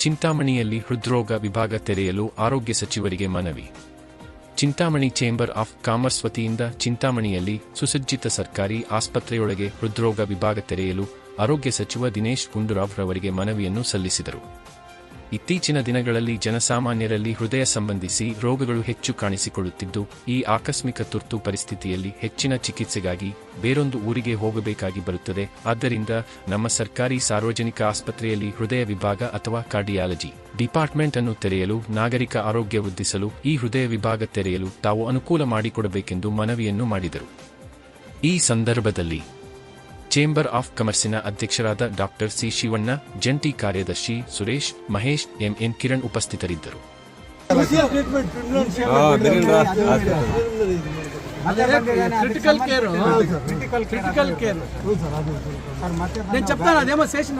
ಚಿಂತಾಮಣಿಯಲ್ಲಿ ಹೃದ್ರೋಗ ವಿಭಾಗ ತೆರೆಯಲು ಆರೋಗ್ಯ ಸಚಿವರಿಗೆ ಮನವಿ. ಚಿಂತಾಮಣಿ ಚೇಂಬರ್ ಆಫ್ ಕಾಮರ್ಸ್ ವತಿಯಿಂದ ಚಿಂತಾಮಣಿಯಲ್ಲಿ ಸುಸಜ್ಜಿತ ಸರ್ಕಾರಿ ಆಸ್ಪತ್ರೆಯೊಳಗೆ ಹೃದ್ರೋಗ ವಿಭಾಗ ತೆರೆಯಲು ಆರೋಗ್ಯ ಸಚಿವ ದಿನೇಶ್ ಗುಂಡೂರಾವ್ ರವರಿಗೆ ಮನವಿಯನ್ನು ಸಲ್ಲಿಸಿದರು. ಇತ್ತೀಚಿನ ದಿನಗಳಲ್ಲಿ ಜನಸಾಮಾನ್ಯರಲ್ಲಿ ಹೃದಯ ಸಂಬಂಧಿಸಿ ರೋಗಗಳು ಹೆಚ್ಚು ಕಾಣಿಸಿಕೊಳ್ಳುತ್ತಿದ್ದು, ಈ ಆಕಸ್ಮಿಕ ತುರ್ತು ಪರಿಸ್ಥಿತಿಯಲ್ಲಿ ಹೆಚ್ಚಿನ ಚಿಕಿತ್ಸೆಗಾಗಿ ಬೇರೊಂದು ಊರಿಗೆ ಹೋಗಬೇಕಾಗಿ ಬರುತ್ತದೆ. ಆದ್ದರಿಂದ ನಮ್ಮ ಸರ್ಕಾರಿ ಸಾರ್ವಜನಿಕ ಆಸ್ಪತ್ರೆಯಲ್ಲಿ ಹೃದಯ ವಿಭಾಗ ಅಥವಾ ಕಾರ್ಡಿಯಾಲಜಿ ಡಿಪಾರ್ಟ್ಮೆಂಟ್ ಅನ್ನು ತೆರೆಯಲು, ನಾಗರಿಕ ಆರೋಗ್ಯ ವೃದ್ಧಿಸಲು ಈ ಹೃದಯ ವಿಭಾಗ ತೆರೆಯಲು ತಾವು ಅನುಕೂಲ ಮಾಡಿಕೊಡಬೇಕೆಂದು ಮನವಿಯನ್ನು ಮಾಡಿದರು. ಈ ಸಂದರ್ಭದಲ್ಲಿ ಚೇಂಬರ್ ಆಫ್ ಕಾಮರ್ಸಿನ ಅಧ್ಯಕ್ಷರಾದ ಡಾಕ್ಟರ್ ಸಿ ಶಿವಣ್ಣ ಜಂಟಿ ಕಾರ್ಯದರ್ಶಿ ಸುರೇಶ್ ಮಹೇಶ್ ಎಂಎನ್ ಕಿರಣ್ ಉಪಸ್ಥಿತರಿದ್ದರು క్రిటికల్ కేర్ క్రిటికల్ కేర్ నేను చెప్తాను అదేమో చేసిన